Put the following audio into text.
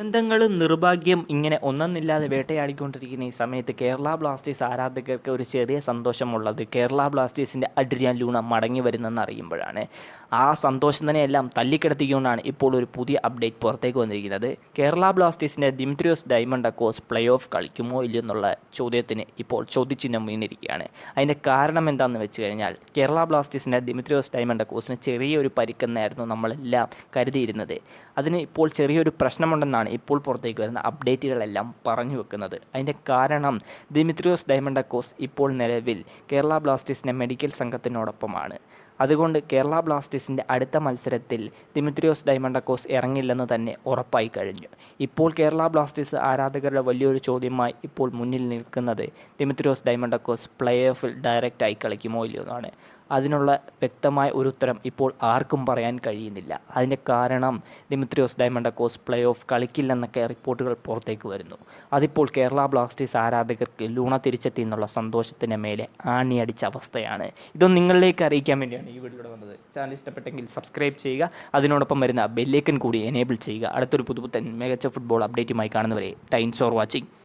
ദുരന്തങ്ങളും നിർഭാഗ്യം ഇങ്ങനെ ഒന്നൊന്നില്ലാതെ വേട്ടയാടിക്കൊണ്ടിരിക്കുന്ന ഈ സമയത്ത് കേരള ബ്ലാസ്റ്റേഴ്സ് ആരാധകർക്ക് ഒരു ചെറിയ സന്തോഷമുള്ളത് കേരള ബ്ലാസ്റ്റേഴ്സിന്റെ അഡ്രിയാൻ ലൂണ മടങ്ങി വരുന്നെന്ന് അറിയുമ്പോഴാണ്. ആ സന്തോഷം തന്നെയെല്ലാം തല്ലിക്കിടത്തിക്കൊണ്ടാണ് ഇപ്പോൾ ഒരു പുതിയ അപ്ഡേറ്റ് പുറത്തേക്ക് വന്നിരിക്കുന്നത്. കേരള ബ്ലാസ്റ്റേഴ്സിന്റെ Dimitrios Diamantakos playoff കളിക്കുമോ ഇല്ലയോ എന്നുള്ള ചോദ്യത്തിന് ഇപ്പോൾ ചോദ്യചിഹ്നം വീണിരിക്കുകയാണ്. അതിന്റെ കാരണം എന്താണെന്ന് വെച്ച് കഴിഞ്ഞാൽ കേരള ബ്ലാസ്റ്റേഴ്സിന്റെ ദിമിത്രിയോസ് ഡയമണ്ട് അക്കോസിന് ചെറിയൊരു പരിക്കെന്നായിരുന്നു നമ്മളെല്ലാം കരുതിയിരുന്നത്. അതിന് ഇപ്പോൾ ചെറിയൊരു പ്രശ്നമുണ്ടെന്നാണ് ഇപ്പോൾ പുറത്തേക്ക് വരുന്ന അപ്ഡേറ്റുകളെല്ലാം പറഞ്ഞു വെക്കുന്നത്. അതിന്റെ കാരണം ദിമിത്രിയോസ് ഡയമണ്ടക്കോസ് ഇപ്പോൾ നിലവിൽ കേരള ബ്ലാസ്റ്റേഴ്സിന്റെ മെഡിക്കൽ സംഘത്തിനോടൊപ്പമാണ്. അതുകൊണ്ട് കേരള ബ്ലാസ്റ്റേഴ്സിന്റെ അടുത്ത മത്സരത്തിൽ ദിമിത്രിയോസ് ഡയമണ്ടക്കോസ് ഇറങ്ങില്ലെന്ന് തന്നെ ഉറപ്പായി കഴിഞ്ഞു. ഇപ്പോൾ കേരള ബ്ലാസ്റ്റേഴ്സ് ആരാധകരുടെ വലിയൊരു ചോദ്യമായി ഇപ്പോൾ മുന്നിൽ നിൽക്കുന്നത് ദിമിത്രിയോസ് ഡയമണ്ടക്കോസ് പ്ലേ ഓഫിൽ ഡയറക്റ്റായി കളിക്കുമോ ഇല്ലയോ എന്നാണ്. അതിനുള്ള വ്യക്തമായ ഒരു ഉത്തരം ഇപ്പോൾ ആർക്കും പറയാൻ കഴിയുന്നില്ല. അതിന്റെ കാരണം ദിമിത്രിയോസ് ഡയമണ്ടക്കോസ് പ്ലേ ഓഫ് കളിക്കില്ലെന്നൊക്കെ റിപ്പോർട്ടുകൾ പുറത്തേക്ക് വരുന്നു. അതിപ്പോൾ കേരള ബ്ലാസ്റ്റേഴ്സ് ആരാധകർക്ക് ലൂണ തിരിച്ചെത്തി എന്നുള്ള സന്തോഷത്തിന്റെ മേലെ ആണിയടിച്ച അവസ്ഥയാണ്. ഇതൊന്നും നിങ്ങളിലേക്ക് അറിയിക്കാൻ വേണ്ടിയാണ് ഈ വീഡിയോയുടെ വന്നത്. ചാനൽ ഇഷ്ടപ്പെട്ടെങ്കിൽ സബ്സ്ക്രൈബ് ചെയ്യുക. അതിനോടൊപ്പം വരുന്ന ബെല്ലേക്കൻ കൂടി എനേബിൾ ചെയ്യുക. അടുത്തൊരു പുതുപുത്തൻ മികച്ച ഫുട്ബോൾ അപ്ഡേറ്റുമായി കാണുന്നവരെ. Times or watching